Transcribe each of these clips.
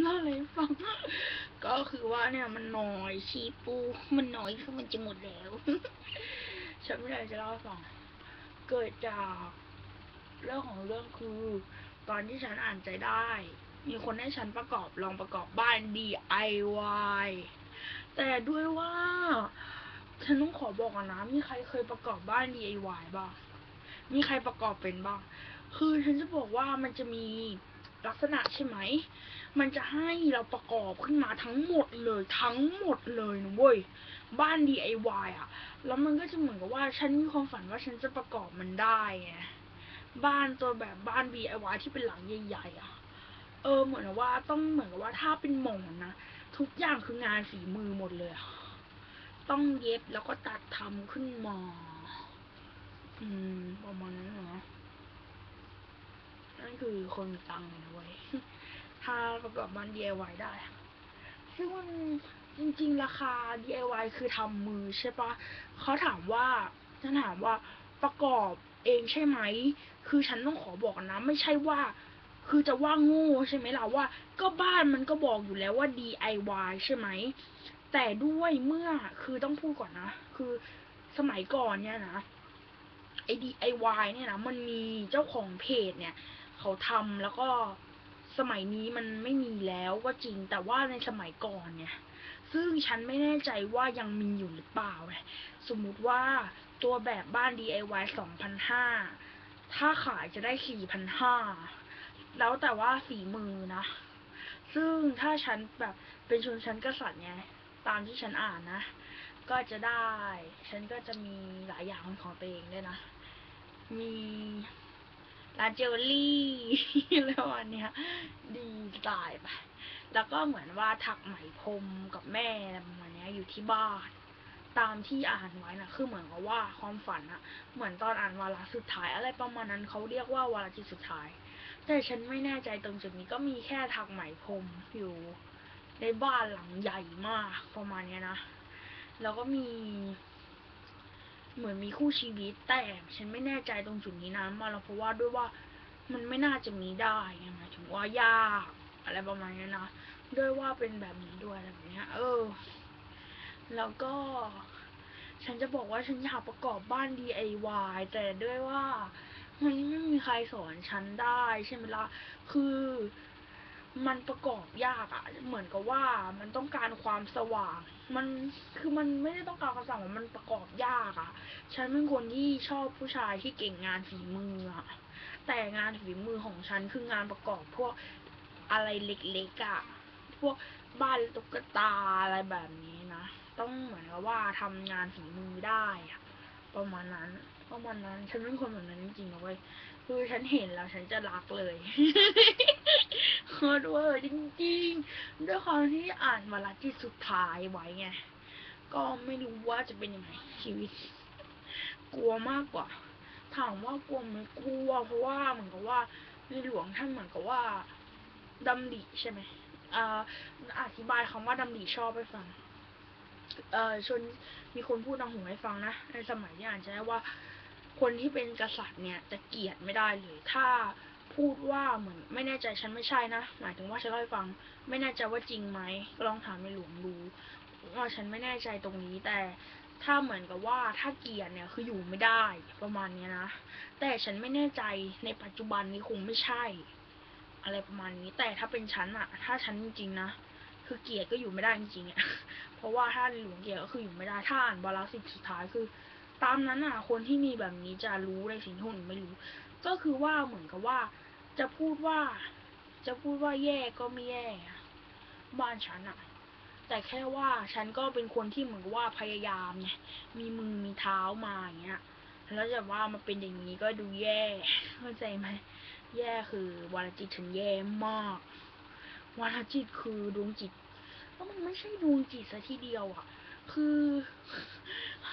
เล่าอะไรให้ฟัง ก็คือว่าเนี่ยมันน้อยชีปู มันน้อยคือมันจะหมดแล้วฉันไม่ได้จะเล่าฟัง เกิดจากเรื่องของเรื่องคือตอนที่ฉันอ่านใจได้ มีคนให้ฉันประกอบลองประกอบบ้าน DIY แต่ด้วยว่า ฉันต้องขอบอกก่อนนะ มีใครเคยประกอบบ้าน DIY บ้าง มีใครประกอบเป็นบ้าง คือฉันจะบอกว่ามันจะมี ลักษณะใช่ไหม มันจะให้เราประกอบขึ้นมาทั้งหมดเลยทั้งหมดเลยนะเว้ย บ้าน DIY อะแล้วมันก็จะเหมือนกับว่าฉันมีความฝันว่าฉันจะประกอบมันได้ไง บ้านตัวแบบบ้าน DIY ที่เป็นหลังใหญ่ๆอะเออเหมือนกับว่าต้องเหมือนกับว่าถ้าเป็นหมอนนะทุกอย่างคืองานฝีมือหมดเลย ต้องเย็บแล้วก็ตัดทำขึ้นมา อืมประมาณนั้นเหรอ นั่นคือคนตังค์เว้ยถ้าประกอบบ้าน DIY ได้ ซึ่งมันจริง ๆ ราคา DIY คือทำมือใช่ปะเขาถามว่าฉันถามว่าประกอบเองใช่ไหม คือฉันต้องขอบอกนะ ไม่ใช่ว่า คือจะว่าโง่ใช่ไหมล่ะว่า ก็บ้านมันก็บอกอยู่แล้วว่า DIY ใช่ไหม แต่ด้วยเมื่อคือต้องพูดก่อนนะ คือสมัยก่อนเนี่ยนะไอ้ DIY เนี่ยนะ มันมีเจ้าของเพจเนี่ย เขาทำแล้วก็สมัยนี้มันไม่มีแล้วก็จริง แต่ว่าในสมัยก่อนเนี่ย ซึ่งฉันไม่แน่ใจว่ายังมีอยู่หรือเปล่าไงสมมุติว่าตัวแบบบ้าน DIY 2,500 ถ้าขายจะได้ 4,500 แล้วแต่ว่าฝีมือนะ ซึ่งถ้าฉันแบบเป็นชนชั้นกษัตริย์ไง ตามที่ฉันอ่านนะ ก็จะได้ ฉันก็จะมีหลายอย่างของตัวเองด้วยนะ มี ร้านเจลลี่แล้วอันเนี้ย ดีสายไป แล้วก็เหมือนว่าถักไหมพรมกับแม่ประมาณเนี้ยอยู่ที่บ้าน ตามที่อ่านไว้นะคือเหมือนกับว่าความฝันอะเหมือนตอนอ่านวาระสุดท้าย อะไรประมาณนั้นเขาเรียกว่าวาระจิตสุดท้าย แต่ฉันไม่แน่ใจตรงจุดนี้ก็มีแค่ถักไหมพรมอยู่ในบ้านหลังใหญ่มากประมาณเนี้ยนะ แล้วก็มี เหมือนมีคู่ชีวิตแต่ฉันไม่แน่ใจตรงจุดนี้นะมาแล้วเพราะว่าด้วยว่ามันไม่น่าจะมีได้ไงหมายถึงว่ายากอะไรประมาณนี้นะด้วยว่าเป็นแบบนี้ด้วยอะไรแบบนี้เออ แล้วก็ ฉันจะบอกว่าฉันอยากประกอบบ้าน DIY แต่ด้วยว่ามันไม่มีใครสอนฉันได้ใช่ไหมล่ะคือ มันประกอบยากอะเหมือนกับว่ามันต้องการความสว่าง มันคือมันไม่ได้ต้องการความสว่างมันประกอบยากอะฉันเป็นคนที่ชอบผู้ชายที่เก่งงานฝีมืออะแต่งานฝีมือของฉันคืองานประกอบพวกอะไรเล็กๆอะพวกบ้านตุ๊กตาอะไรแบบนี้นะต้องเหมือนกับว่าทำงานฝีมือได้อะประมาณนั้นประมาณนั้น ฉันเป็นคนแบบนั้นจริงๆนะเว้ยคือฉันเห็นแล้วฉันจะรักเลย โคตรเวอร์จริงๆ ด้วยความที่อ่านวาระที่สุดท้ายไว้ไง ก็ไม่รู้ว่าจะเป็นยังไงชีวิต กลัวมากกว่า ถามว่ากลัวไหมกลัว เพราะว่าเหมือนกับว่าในหลวงท่านเหมือนกับว่าดำริใช่ไหมอ่าอธิบายคำว่าดำริชอบให้ฟัง เอ่อชนมีคนพูดทางหูให้ฟังนะ ในสมัยที่อ่านจะได้ว่า คนที่เป็นกษัตริย์เนี่ย จะเกลียดไม่ได้เลย ถ้า พูดว่าเหมือนไม่แน่ใจฉันไม่ใช่นะ หมายถึงว่าฉันเล่าให้ฟัง ไม่แน่ใจว่าจริงไหมลองถามในหลวงดูว่าฉันไม่แน่ใจตรงนี้แต่ถ้าเหมือนกับว่าถ้าเกียดเนี่ยคืออยู่ไม่ได้ประมาณนี้นะ แต่ฉันไม่แน่ใจในปัจจุบันนี้คงไม่ใช่ อะไรประมาณนี้ แต่ถ้าเป็นฉันอะถ้าฉันจริงๆนะคือเกียดก็อยู่ไม่ได้จริงๆอะเพราะว่าถ้าในหลวงเกียดก็คืออยู่ไม่ได้ถ้าอ่านวาระสิบสุดท้ายคือ ตามนั้นอะ คนที่มีแบบนี้จะรู้ในสิ่งที่คนอื่นไม่รู้ ก็คือว่าเหมือนกับว่า จะพูดว่า จะพูดว่าแย่ก็ไม่แย่ บ้านฉันอะ แต่แค่ว่าฉันก็เป็นคนที่เหมือนกับว่าพยายามไงมีมือมีเท้ามาอย่างเงี้ย แล้วจะว่ามาเป็นอย่างนี้ก็ดูแย่เข้าใจไหมแย่คือวาลจิตฉันแย่มากวาลจิตคือดวงจิตแล้วมันไม่ใช่ดวงจิตซะทีเดียวอะ คือ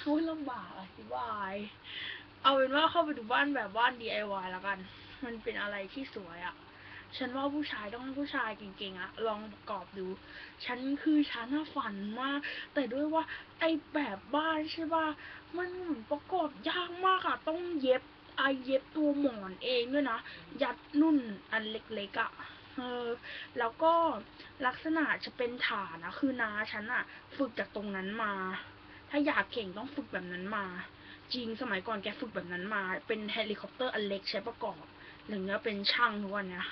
โอ้ยลำบากอธิบาย เอาเป็นว่าเข้าไปดูบ้านแบบบ้าน DIY แล้วกัน มันเป็นอะไรที่สวยอะ่ะ ฉันว่าผู้ชายต้องผู้ชายเก่งๆอะลองประกอบดู ฉันคือฉันน่ะฝันมาก แต่ด้วยว่าไอแบบบ้านใช่ป่ะ มันเหมือนประกอบยากมากอะต้องเย็บไอเย็บตัวหมอนเองด้วยนะ ยัดนุ่นอันเล็กๆอะเออแล้วก็ลักษณะจะเป็นฐานนะคือนาฉันอะฝึกจากตรงนั้นมา ถ้าอยากเก่งต้องฝึกแบบนั้นมา จริงสมัยก่อนแกฝึกแบบนั้นมา เป็นเฮลิคอปเตอร์อันเล็กใช้ประกอบหรือเนี้ยเป็นช่างทุกวันเนี้ย